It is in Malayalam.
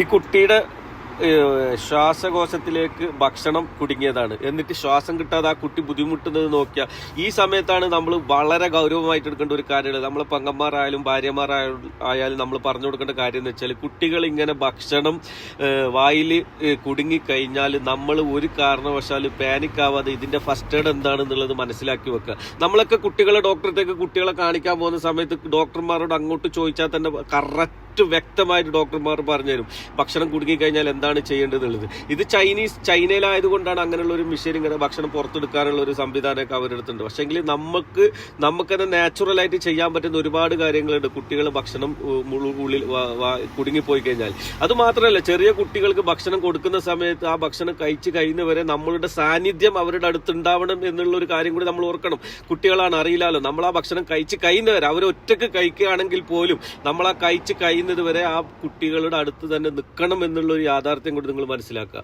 ഈ കുട്ടിയുടെ ശ്വാസകോശത്തിലേക്ക് ഭക്ഷണം കുടുങ്ങിയതാണ്. എന്നിട്ട് ശ്വാസം കിട്ടാതെ ആ കുട്ടി ബുദ്ധിമുട്ടുന്നത് നോക്കിയാൽ ഈ സമയത്താണ് നമ്മൾ വളരെ ഗൗരവമായിട്ട് എടുക്കേണ്ട ഒരു കാര്യമുള്ളത്. നമ്മൾ പങ്കന്മാരായാലും ഭാര്യമാരായാലും ആയാലും നമ്മൾ പറഞ്ഞു കൊടുക്കേണ്ട കാര്യം എന്ന് വെച്ചാൽ കുട്ടികൾ ഇങ്ങനെ ഭക്ഷണം വായിൽ കുടുങ്ങിക്കഴിഞ്ഞാൽ നമ്മൾ ഒരു കാരണവശാലും പാനിക് ആവാതെ ഇതിന്റെ ഫസ്റ്റ് എയ്ഡ് എന്താണെന്നുള്ളത് മനസ്സിലാക്കി വെക്കുക. നമ്മളൊക്കെ കുട്ടികളെ ഡോക്ടറത്തേക്ക് കുട്ടികളെ കാണിക്കാൻ പോകുന്ന സമയത്ത് ഡോക്ടർമാരോട് അങ്ങോട്ട് ചോദിച്ചാൽ തന്നെ കറക്റ്റ് വ്യക്തമായിട്ട് ഡോക്ടർമാർ പറഞ്ഞുതരും. ഭക്ഷണം കുടുങ്ങിക്കഴിഞ്ഞാൽ എന്താണ് ചെയ്യേണ്ടതുള്ളത് ഇത് ചൈനീസ് ചൈനയിലായതുകൊണ്ടാണ് അങ്ങനെയുള്ള ഒരു മെഷീൻ ഇങ്ങനെ ഭക്ഷണം പുറത്തെടുക്കാനുള്ള ഒരു സംവിധാനമൊക്കെ അവരെടുത്തുണ്ട് പക്ഷേങ്കിൽ നമുക്ക് നമുക്ക് നാച്ചുറൽ ചെയ്യാൻ പറ്റുന്ന ഒരുപാട് കാര്യങ്ങളുണ്ട്. കുട്ടികൾ ഭക്ഷണം ഉള്ളിൽ കുടുങ്ങിപ്പോയി കഴിഞ്ഞാൽ അത് മാത്രമല്ല ചെറിയ കുട്ടികൾക്ക് ഭക്ഷണം കൊടുക്കുന്ന സമയത്ത് ആ ഭക്ഷണം കഴിച്ച് കഴിയുന്നവരെ നമ്മളുടെ സാന്നിധ്യം അവരുടെ അടുത്ത് ഉണ്ടാവണം എന്നുള്ള ഒരു കാര്യം കൂടി നമ്മൾ ഓർക്കണം. കുട്ടികളാണ് അറിയില്ലല്ലോ. നമ്മൾ ആ ഭക്ഷണം കഴിച്ച് കഴിയുന്നവരെ അവർ ഒറ്റയ്ക്ക് കഴിക്കുകയാണെങ്കിൽ പോലും നമ്മൾ ആ കഴിച്ച് കഴിയുന്നത് വരെ ആ കുട്ടികളുടെ അടുത്ത് തന്നെ നിൽക്കണം എന്നുള്ള ഒരു യാഥാർത്ഥ്യം കൂടി നിങ്ങൾ മനസ്സിലാക്കുക.